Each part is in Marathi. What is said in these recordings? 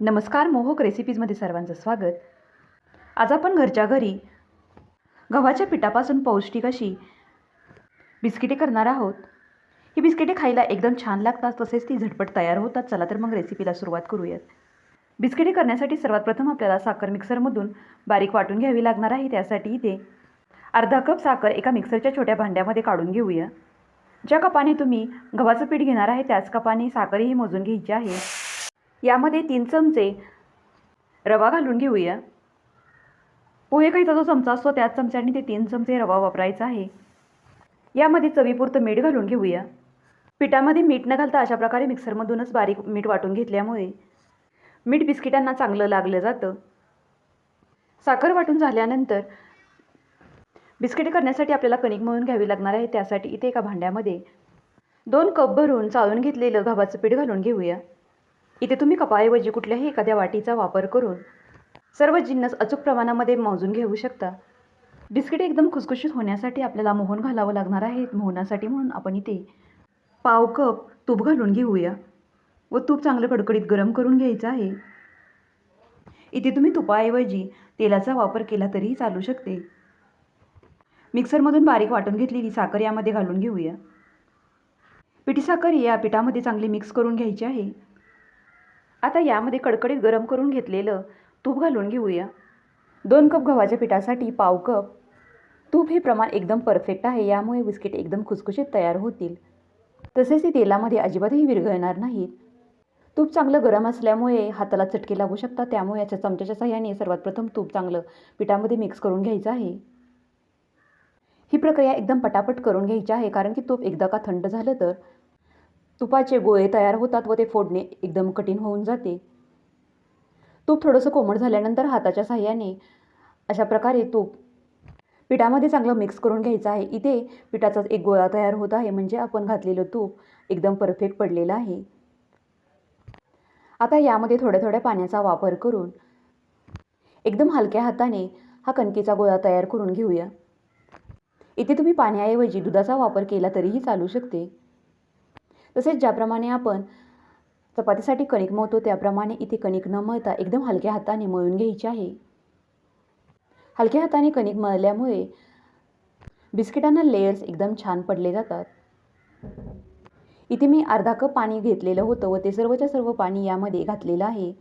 नमस्कार मोहक रेसिपीजमध्ये सर्वांचं स्वागत. आज आपण घरच्या घरी गव्हाच्या पिठापासून पौष्टिक अशी बिस्किटे करणार आहोत. ही बिस्किटे खायला एकदम छान लागतात तसेच ती झटपट तयार होतात. चला तर मग रेसिपीला सुरुवात करूयात. बिस्किटे करण्यासाठी सर्वात प्रथम आपल्याला साखर मिक्सरमधून बारीक वाटून घ्यावी लागणार आहे. त्यासाठी इथे अर्धा कप साखर एका मिक्सरच्या छोट्या भांड्यामध्ये काढून घेऊया. ज्या कपाने तुम्ही गव्हाचं पीठ घेणार आहे त्याच कपाने साखरही मोजून घ्यायची आहे. यामध्ये तीन चमचे रवा घालून घेऊया. पोहे खायचा जो चमचा असतो त्याच चमच्याने ते तीन चमचे रवा वापरायचा आहे. यामध्ये चवीपुरतं मीठ घालून घेऊया. पिठामध्ये मीठ न घालता अशा प्रकारे मिक्सरमधूनच बारीक मीठ वाटून घेतल्यामुळे मीठ बिस्किटांना चांगलं लागलं जातं. साखर वाटून झाल्यानंतर बिस्किटे करण्यासाठी आपल्याला कणिक मळून घ्यावी लागणार आहे त्यासाठी इथे एका भांड्यामध्ये दोन कप भरून चाळून घेतलेलं गव्हाचं पीठ घालून घेऊया. इथे तुम्ही कपाऐवजी कुठल्याही एखाद्या वाटीचा वापर करून सर्व जिन्नस अचूक प्रमाणामध्ये मोजून घेऊ शकता. बिस्किटे एकदम खुसखुशीत होण्यासाठी आपल्याला मोहन घालावं लागणार आहे मोहनासाठी म्हणून आपण इथे पाव कप तूप घालून घेऊया. व तूप चांगलं कडकडीत गरम करून घ्यायचं आहे. इथे तुम्ही तुपाऐवजी तेलाचा वापर केला तरीही चालू शकते. मिक्सरमधून बारीक वाटून घेतलेली साखर यामध्ये घालून घेऊया. पिठी साखर या पिठामध्ये चांगली मिक्स करून घ्यायची आहे. आता यामध्ये कडकडीत गरम करून घेतलेलं तूप घालून घेऊया. दोन कप गव्हाच्या पिठासाठी पाव कप. तूप हे प्रमाण एकदम परफेक्ट आहे यामुळे बिस्किट एकदम खुसखुशीत तयार होतील. तसेच ती तेलामध्ये अजिबातही विरघळणार नाहीत. तूप चांगलं गरम असल्यामुळे हाताला चटके लागू शकतात त्यामुळे याच्या चमच्याच्या सहाय्याने सर्वात प्रथम तूप चांगलं पिठामध्ये मिक्स करून घ्यायचं आहे. ही प्रक्रिया एकदम पटापट करून घ्यायची आहे कारण की तूप एकदा का थंड झालं तर तुपाचे गोळे तयार होतात व ते फोडणे एकदम कठीण होऊन जाते. तूप थोडंसं कोमट झाल्यानंतर हाताच्या साह्याने अशा प्रकारे तूप पिठामध्ये चांगलं मिक्स करून घ्यायचं आहे. इथे पिठाचाच एक गोळा तयार होत आहे म्हणजे आपण घातलेलं तूप एकदम परफेक्ट पडलेलं आहे. आता यामध्ये थोड्या थोड्या पाण्याचा वापर करून एकदम हलक्या हाताने हा कणकेचा गोळा तयार करून घेऊया. इथे तुम्ही पाण्याऐवजी दुधाचा वापर केला तरीही चालू शकते. तसेच ज्याप्रमाणे आपण चपातीसाठी कणिक मळतो त्याप्रमाणे इथे कणिक न मळता एकदम हलक्या हाताने मळून घ्यायची आहे. हलक्या हाताने कणिक मळल्यामुळे बिस्किटांना लेयर्स एकदम छान पडले जातात. इथे मी अर्धा कप पाणी घेतलेलं होतं व ते सर्वच्या सर्व पाणी यामध्ये घातलेलं आहे.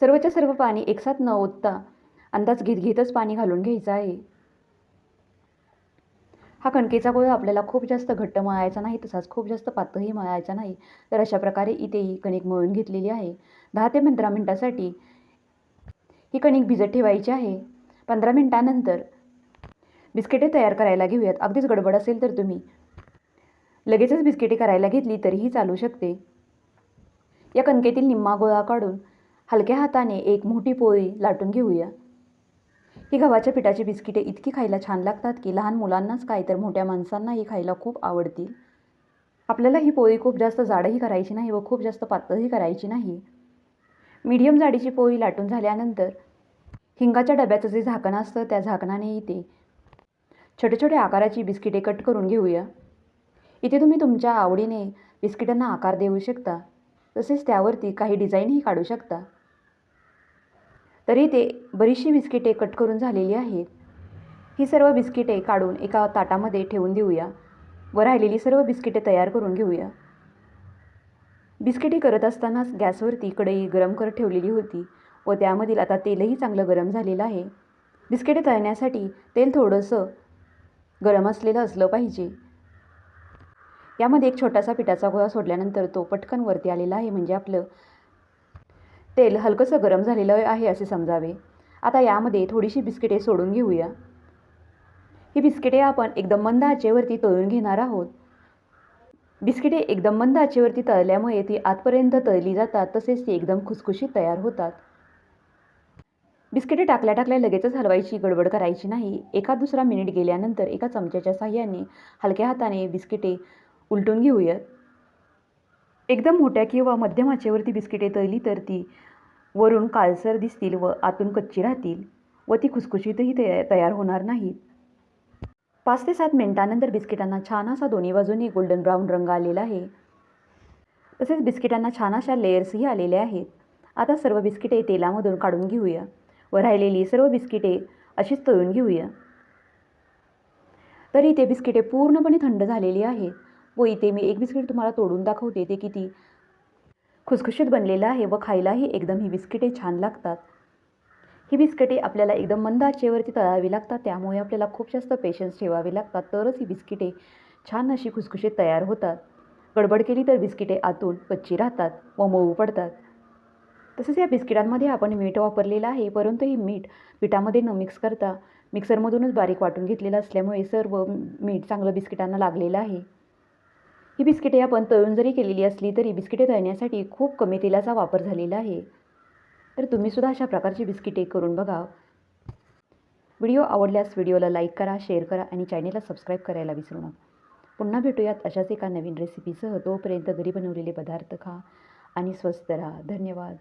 सर्वच्या सर्व पाणी एकसाथ न ओतता अंदाज घेत घेतच पाणी घालून घ्यायचं आहे. हा कणकेचा गोळा आपल्याला खूप जास्त घट्ट मळायचा नाही तसाच खूप जास्त पातळही मळायचा नाही. तर अशा प्रकारे इथे ही कणिक मळून घेतलेली आहे. दहा ते पंधरा मिनटासाठी ही कणिक भिजत ठेवायची आहे. पंधरा मिनटानंतर बिस्किटे तयार करायला घेऊयात. अगदीच गडबड असेल तर तुम्ही लगेचच बिस्किटे करायला घेतली तरीही चालू शकते. या कणकेतील निम्मा गोळा काढून हलक्या हाताने एक मोठी पोळी लाटून घेऊया. ही गव्हाच्या पिठाची बिस्किटे इतकी खायला छान लागतात की लहान मुलांनाच काय तर मोठ्या माणसांनाही खायला खूप आवडतील. आपल्याला ही पोळी खूप जास्त जाडही करायची नाही व खूप जास्त पातळही करायची नाही. मीडियम जाडीची पोळी लाटून झाल्यानंतर हिंगाच्या डब्याचं जे झाकण असतं त्या झाकणाने इथे छोटे छोटे आकाराची बिस्किटे कट करून घेऊया. इथे तुम्ही तुमच्या आवडीने बिस्किटांना आकार देऊ शकता. तसेच त्यावरती काही डिझाईनही काढू शकता. तरी ते बरीचशी बिस्किटे कट करून झालेली आहेत. ही सर्व बिस्किटे काढून एका ताटामध्ये ठेवून देऊया. व राहिलेली सर्व बिस्किटे तयार करून घेऊया. बिस्किटे करत असतानाच गॅसवरती कढई गरम करत ठेवलेली होती व त्यामधील आता तेलही चांगलं गरम झालेलं आहे. बिस्किटे तळण्यासाठी तेल थोडंसं गरम असलेलं असलं पाहिजे. यामध्ये एक छोटासा पिठाचा गोळा सोडल्यानंतर तो पटकन वरती आलेला आहे. म्हणजे आपलं तेल हलकंसं गरम झालेलं आहे असे समजावे. आता यामध्ये थोडीशी बिस्किटे सोडून घेऊया. ही बिस्किटे आपण एकदम मंद आचेवरती तळून घेणार आहोत. बिस्किटे एकदम मंद आचेवरती तळल्यामुळे ती आतपर्यंत तळली जातात तसेच ती एकदम खुसखुशीत तयार होतात. बिस्किटे टाकल्या टाकल्या लगेचच हलवायची गडबड करायची नाही. एका दुसरा मिनिट गेल्यानंतर एका चमच्याच्या साह्याने हलक्या हाताने बिस्किटे उलटून घेऊयात. एकदम मोठ्या किंवा मध्यम आचेवरती बिस्किटे तळली तर ती वरून काळसर दिसतील व आतून कच्ची राहतील व ती खुसखुशीतही तया तयार होणार नाहीत. पाच ते सात मिनिटानंतर बिस्किटांना छान असा दोन्ही बाजूंनी गोल्डन ब्राऊन रंग आलेला आहे. तसेच बिस्किटांना छान अशा लेयर्सही आलेल्या आहेत. आता सर्व बिस्किटे तेलामधून काढून घेऊया व राहिलेली सर्व बिस्किटे अशीच तळून घेऊया. तरी ते बिस्किटे पूर्णपणे थंड झालेली आहेत. व इथे मी एक बिस्किट तुम्हाला तोडून दाखवते ते किती खुसखुशीत बनलेलं आहे व खायलाही एकदम ही बिस्किटे छान लागतात. ही बिस्किटे आपल्याला एकदम मंद आचेवरती तळावी लागतात त्यामुळे आपल्याला खूप जास्त पेशन्स ठेवावे लागतात. तरच ही बिस्किटे छान अशी खुसखुशीत तयार होतात. गडबड केली तर बिस्किटे आतून कच्ची राहतात व मऊ पडतात. तसेच या बिस्किटांमध्ये आपण मीठ वापरलेलं आहे परंतु ही मीठ पिठामध्ये न मिक्स करता मिक्सरमधूनच बारीक वाटून घेतलेलं असल्यामुळे सर्व मीठ चांगलं बिस्किटांना लागलेलं आहे. ही बिस्किटे आपण तळून जरी केलेली असली तरी बिस्किटे तळण्यासाठी खूप कमी तेलाचा वापर झालेला आहे. तर तुम्हीसुद्धा अशा प्रकारची बिस्किटे करून बघा. व्हिडिओ आवडल्यास व्हिडिओला लाईक करा शेअर करा आणि चॅनेलला सबस्क्राईब करायला विसरू नका. पुन्हा भेटूयात अशाच एका नवीन रेसिपीसह. तोपर्यंत घरी बनवलेले पदार्थ खा आणि स्वस्त राहा. धन्यवाद.